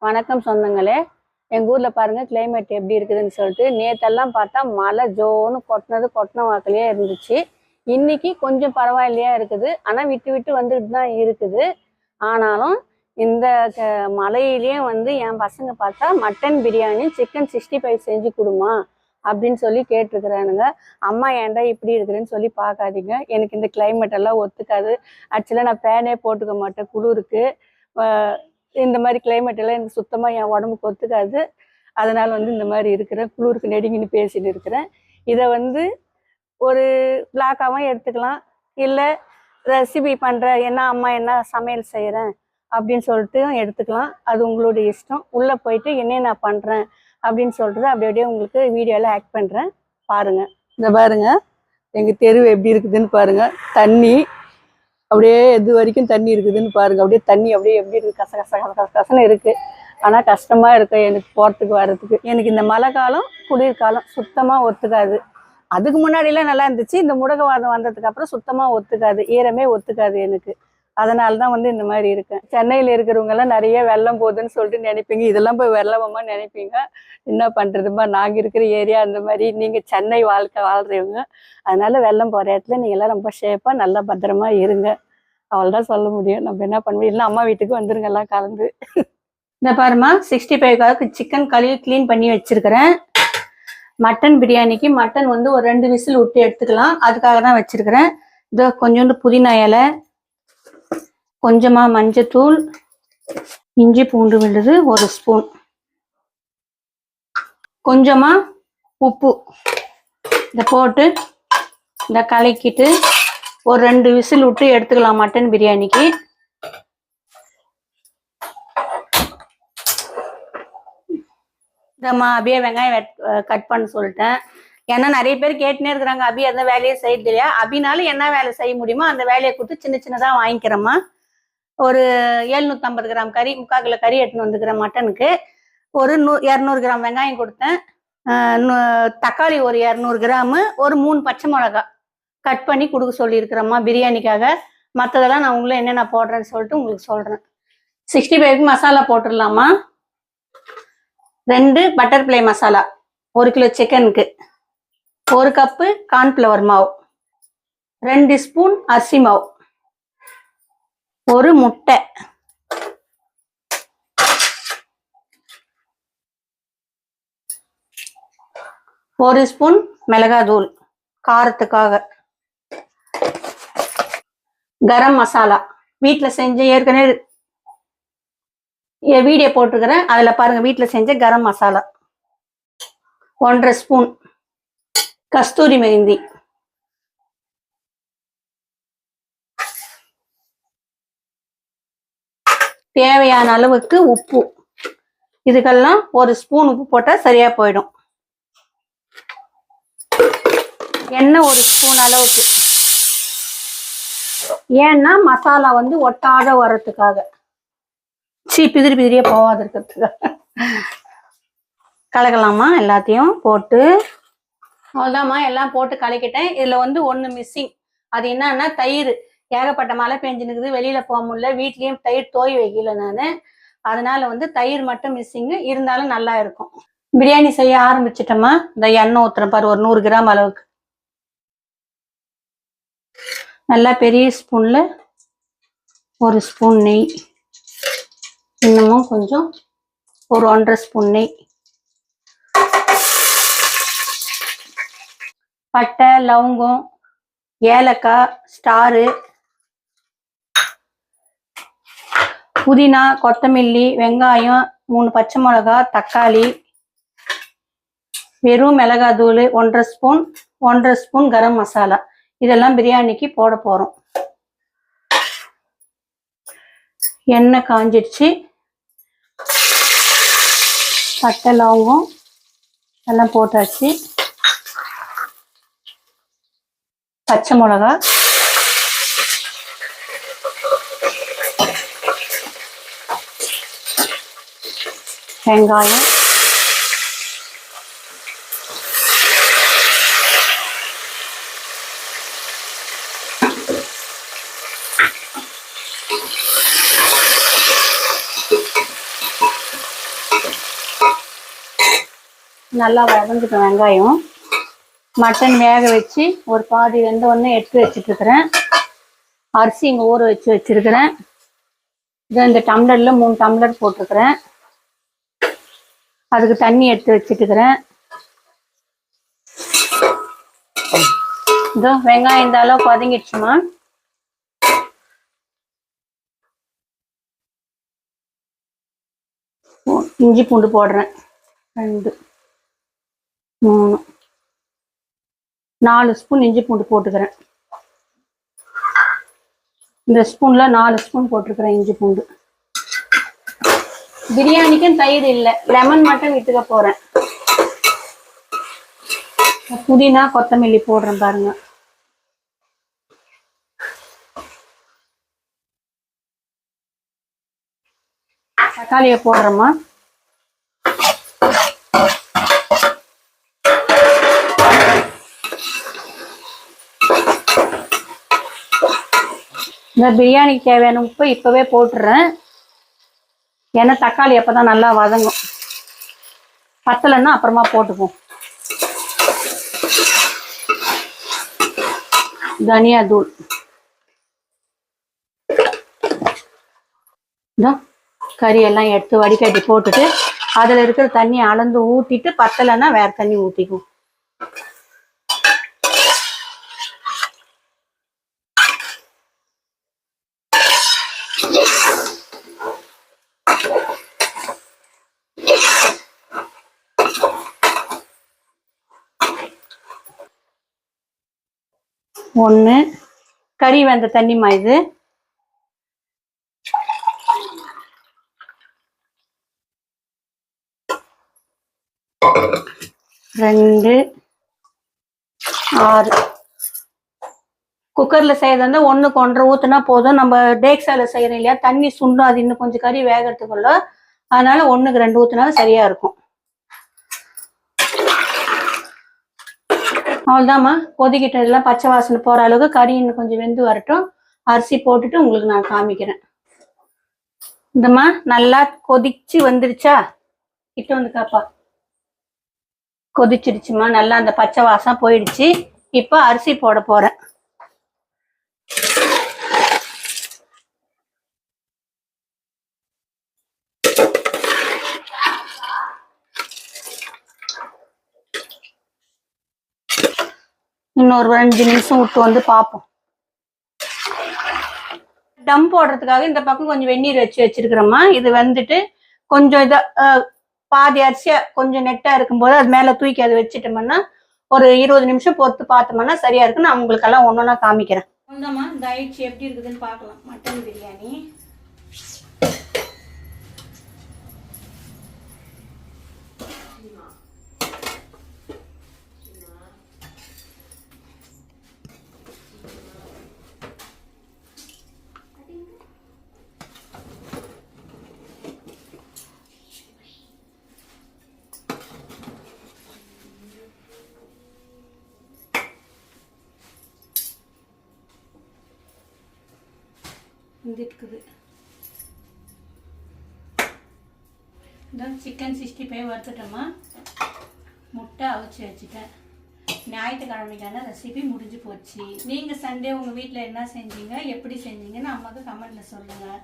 வணக்கம் சொந்தங்களே. எங்கள் ஊரில் பாருங்கள் கிளைமேட் எப்படி இருக்குதுன்னு சொல்லிட்டு நேற்றெல்லாம் பார்த்தா மழை ஜோன்னு கொட்டினது கொட்டின வாக்கிலேயே இருந்துச்சு. இன்னைக்கு கொஞ்சம் பரவாயில்லையா இருக்குது. ஆனால் விட்டு விட்டு வந்துட்டு தான் இருக்குது. ஆனாலும் இந்த க- மழையிலயும் வந்து என் பசங்க பார்த்தா mutton biryani chicken sixty five செஞ்சு கொடுமா அப்படின்னு சொல்லி கேட்டிருக்கிறானுங்க. அம்மா ஏன்டா இப்படி இருக்குதுன்னு சொல்லி பார்க்காதீங்க. எனக்கு இந்த கிளைமேட் எல்லாம் ஒத்துக்காது. ஆக்சுவலாக நான் ஃபேனே போட்டுக்க மாட்டேன். குளிருக்கு. இந்த மாதிரி கிளைமேட் எல்லாம் எனக்கு சுத்தமாக என் உடம்புக்கு ஒத்துக்காது. அதனால் வந்து இந்த மாதிரி இருக்கிறேன் குளிருக்கு நெடுங்கின்னு பேசிட்டு இருக்கிறேன். இதை வந்து ஒரு பிளாக்காகவும் எடுத்துக்கலாம். இல்லை ரெசிபி பண்ணுற என்ன அம்மா என்ன சமையல் செய்கிறேன் அப்படின்னு சொல்லிட்டு எடுத்துக்கலாம். அது உங்களுடைய இஷ்டம். உள்ளே போயிட்டு என்ன நான் பண்ணுறேன் அப்படின்னு சொல்லிட்டு அப்படி அப்படியே உங்களுக்கு வீடியோவில் ஆக்ட் பண்ணுறேன் பாருங்கள் இந்த பாருங்கள் எங்கள் தெரு எப்படி இருக்குதுன்னு பாருங்கள் தண்ணி அப்படியே எது வரைக்கும் தண்ணி இருக்குதுன்னு பாருங்க. அப்படியே தண்ணி அப்படியே எப்படி இருக்கு? கச கச கச கச கசன்னு இருக்கு. ஆனால் கஷ்டமா இருக்கும் எனக்கு போகிறதுக்கு வர்றதுக்கு. எனக்கு இந்த மழை காலம் குளிர்காலம் சுத்தமாக ஒத்துக்காது. அதுக்கு முன்னாடிலாம் நல்லா இருந்துச்சு. இந்த முடகவாதம் வந்ததுக்கு அப்புறம் சுத்தமாக ஒத்துக்காது. ஈரமே ஒத்துக்காது எனக்கு. அதனால தான் வந்து இந்த மாதிரி இருக்கேன். சென்னையில் இருக்கிறவங்க எல்லாம் நிறைய வெள்ளம் போகுதுன்னு சொல்லிட்டு நினைப்பீங்க. இதெல்லாம் போய் வெள்ளமாக நினைப்பீங்க. என்ன பண்ணுறதுமா நாங்கள் இருக்கிற ஏரியா அந்த மாதிரி நீங்கள் சென்னை வாழ்க்கை வாழ்கிறவங்க அதனால வெள்ளம் போகிற இடத்துல நீங்க எல்லாம் ரொம்ப ஷேப்பாக நல்லா பத்திரமா இருங்க. அவள்தான் சொல்ல முடியும். நம்ம என்ன பண்ணுவோம்? இல்லை அம்மா வீட்டுக்கு வந்துருங்க எல்லாம் கலந்து. இந்த பாருமா சிக்ஸ்டி ஃபைவ்க்காக சிக்கன் கழுவி க்ளீன் பண்ணி வச்சுருக்கிறேன். மட்டன் பிரியாணிக்கு மட்டன் வந்து ஒரு ரெண்டு விசில் விட்டு எடுத்துக்கலாம். அதுக்காக தான் வச்சுருக்கிறேன். இதோ கொஞ்சோண்டு புதினா இலை கொஞ்சமா மஞ்சத்தூள் இஞ்சி பூண்டு விழுது ஒரு ஸ்பூன். கொஞ்சமா உப்பு. இதை போட்டு இந்த கலக்கிட்டு ஒரு ரெண்டு விசில் விட்டு எடுத்துக்கலாம் மட்டன் பிரியாணிக்கு. இதம்மா அப்படியே வெங்காயம் கட் பண்ண சொல்லிட்டேன். ஏன்னா நிறைய பேர் கேட்டுனே இருக்கிறாங்க அபி அந்த வேலையை செய்யறது இல்லையா? அபினாலும் என்ன வேலை செய்ய முடியுமோ அந்த வேலையை கொடுத்து சின்ன சின்னதாக வாங்கிக்கிறேம்மா. ஒரு எழுநூற்றம்பது கிராம் கறி முக்கால் கிலோ கறி எடுத்துன்னு வந்துக்கிறேன் மட்டனுக்கு ஒரு நூ இரநூறு கிராம் வெங்காயம் கொடுத்தேன். தக்காளி ஒரு இரநூறு கிராமு ஒரு மூணு பச்சை மிளகா கட் பண்ணி கொடுக்க சொல்லியிருக்கிறேம்மா பிரியாணிக்காக. மற்றதெல்லாம் நான் உங்களை என்னென்ன போடுறேன்னு சொல்லிட்டு உங்களுக்கு சொல்கிறேன் சிக்ஸ்டி ஃபைவ்க்கு மசாலா போட்டுடலாமா? ரெண்டு பட்டர் பிளை மசாலா ஒரு கிலோ சிக்கனுக்கு ஒரு கப்பு கார்ன்ஃப்ளவர் மாவு ரெண்டு ஸ்பூன் அரிசி மாவு. ஒரு முட்டை. ஒரு ஸ்பூன் மிளகாத்தூள் காரத்துக்காக. கரம் மசாலா. வீட்டில் செஞ்ச ஏற்கனவே என் வீடியோ போட்டிருக்கிறேன். அதில் பாருங்க வீட்டில் செஞ்ச கரம் மசாலா. ஒன்றரை ஸ்பூன் கஸ்தூரி மெஹந்தி. தேவையான அளவுக்கு உப்பு. இதுக்கெல்லாம் ஒரு ஸ்பூன் உப்பு போட்டால் சரியா போயிடும். எண்ணெய் ஒரு ஸ்பூன் அளவுக்கு. ஏன்னா மசாலா வந்து ஒட்டாத வர்றதுக்காக. சீ பிதிரி பிதிரியே போகாது இருக்கிறதுக்காக கலக்கலாமா? எல்லாத்தையும் போட்டு அவ்வளோதாம்மா எல்லாம் போட்டு கலக்கிட்டேன். இதில் வந்து ஒன்று மிஸ்ஸிங் அது என்னன்னா தயிர். ஏகப்பட்ட மழை பெஞ்சுனுக்குது வெளியில போக முடியல வீட்லயும் தயிர் தோய் வைக்கல நான். அதனால வந்து தயிர் மட்டும் மிஸ்ஸிங்கு இருந்தாலும் நல்லா இருக்கும். பிரியாணி செய்ய ஆரம்பிச்சிட்டோமா? இந்த எண்ணெய் ஊத்துறேன் பாரு ஒரு நூறு கிராம் அளவுக்கு. நல்லா பெரிய ஸ்பூன்ல ஒரு ஸ்பூன் நெய். இன்னமும் கொஞ்சம் ஒரு ஒன்றரை ஸ்பூன் நெய். பட்டை லவங்கம் ஏலக்காய் ஸ்டாரு புதினா கொத்தமல்லி வெங்காயம் மூணு பச்சை மிளகா தக்காளி வெறும் மிளகாத்தூள் ஒன்றரை ஸ்பூன் ஒன்றரை ஸ்பூன் கரம் மசாலா. இதெல்லாம் பிரியாணிக்கு போட போகிறோம் எண்ணெய் காஞ்சிடுச்சு பட்டை லவங்கம் எல்லாம் போட்டாச்சு. பச்சை மிளகா. வெங்காயம் நல்லா வதங்கிட்டோம் வெங்காயம். மட்டன் வேக வச்சு ஒரு பாதி வெந்த ஒன்று எடுத்து வச்சுட்ருக்குறேன் அரிசி இங்கே ஊற வச்சு வச்சிருக்கிறேன். இது இந்த டம்ளர்ல மூணு டம்ளர் போட்டிருக்கிறேன். அதுக்கு தண்ணி எடுத்து வச்சுட்டுக்கிறேன். இதோ வெங்காயம் இந்த அளவு வதங்கிடுச்சுமா இஞ்சி பூண்டு போடுறேன். ரெண்டு மூணு நாலு ஸ்பூன் இஞ்சி பூண்டு போட்டுக்கிறேன். இந்த ஸ்பூன்ல நாலு ஸ்பூன் போட்டிருக்கிறேன் இஞ்சி பூண்டு. பிரியாணிக்கும் தயிர் இல்லை. லெமன் மட்டும் விட்டுக்க போறேன். புதினா கொத்தமல்லி போடுறேன் பாருங்க. தக்காளியை போடுறேம்மா. இந்த பிரியாணிக்கு தேவையான உப்பு இப்போவே போட்டுறேன். ஏன்னா தக்காளி அப்போ தான் நல்லா வதங்கும். பத்தலைன்னா அப்புறமா போட்டுப்போம் தனியா தூள். இதோ கறியெல்லாம் எடுத்து வடிகட்டி போட்டுட்டு அதில் இருக்கிற தண்ணியை அளந்து ஊற்றிட்டு பத்தலைன்னா வேற தண்ணி ஊற்றிக்கும் ஒன்று கறி வந்த தண்ணிமா இது. ரெண்டு. ஆறு. குக்கரில் செய்யறது வந்து ஒன்றுக்கு ஒன்றரை ஊற்றுனா போதும். நம்ம டேக்ஸால செய்கிறோம் இல்லையா? தண்ணி சுண்டும் அது இன்னும் கொஞ்சம் கறி வேகறதுக்குள்ள. அதனால ஒன்றுக்கு ரெண்டு ஊற்றுனாலும் சரியா இருக்கும். அவ்வளோதாம்மா கொதிக்கிட்டதெல்லாம் பச்சை வாசனை போகிற அளவுக்கு கறி இன்னும் கொஞ்சம் வெந்து வரட்டும். அரிசி போட்டுட்டு உங்களுக்கு நான் காமிக்கிறேன். இந்தம்மா நல்லா கொதிச்சு வந்துருச்சா? கிட்ட வந்து காப்பா. நல்லா அந்த பச்சை வாசம் போயிடுச்சு. இப்போ அரிசி போட போறேன். இன்னொரு அஞ்சு நிமிஷம் விட்டு வந்து பார்ப்போம் டம் போடுறதுக்காக இந்த பக்கம் கொஞ்சம் வெந்நீர் வச்சு வச்சிருக்கிறோமா இது வந்துட்டு கொஞ்சம் இதை பாதி அரிசியா கொஞ்சம் நெட்டா இருக்கும்போது அது மேல தூக்கி அதை வச்சுட்டோம்னா ஒரு இருபது நிமிஷம் பொறுத்து பார்த்தோம்னா சரியா இருக்கு நான் உங்களுக்கெல்லாம் ஒன்றா ஒன்னொன்னா காமிக்கிறேன். இந்த ஆயிடுச்சு எப்படி இருக்குதுன்னு பார்க்கலாம். மட்டன் பிரியாணி. இருக்குது இதான் சிக்கன் சிக்ஸ்டி ஃபைவ் வறுத்துட்டோமா. முட்டை அவிச்சு வச்சுட்டேன். ஞாயிற்றுக்கிழமைக்கான ரெசிபி முடிஞ்சு போச்சு. நீங்கள் சண்டே உங்கள் வீட்டில் என்ன செஞ்சீங்க எப்படி செஞ்சீங்கன்னு அம்மாவுக்கு கமெண்ட்டில் சொல்லுங்கள்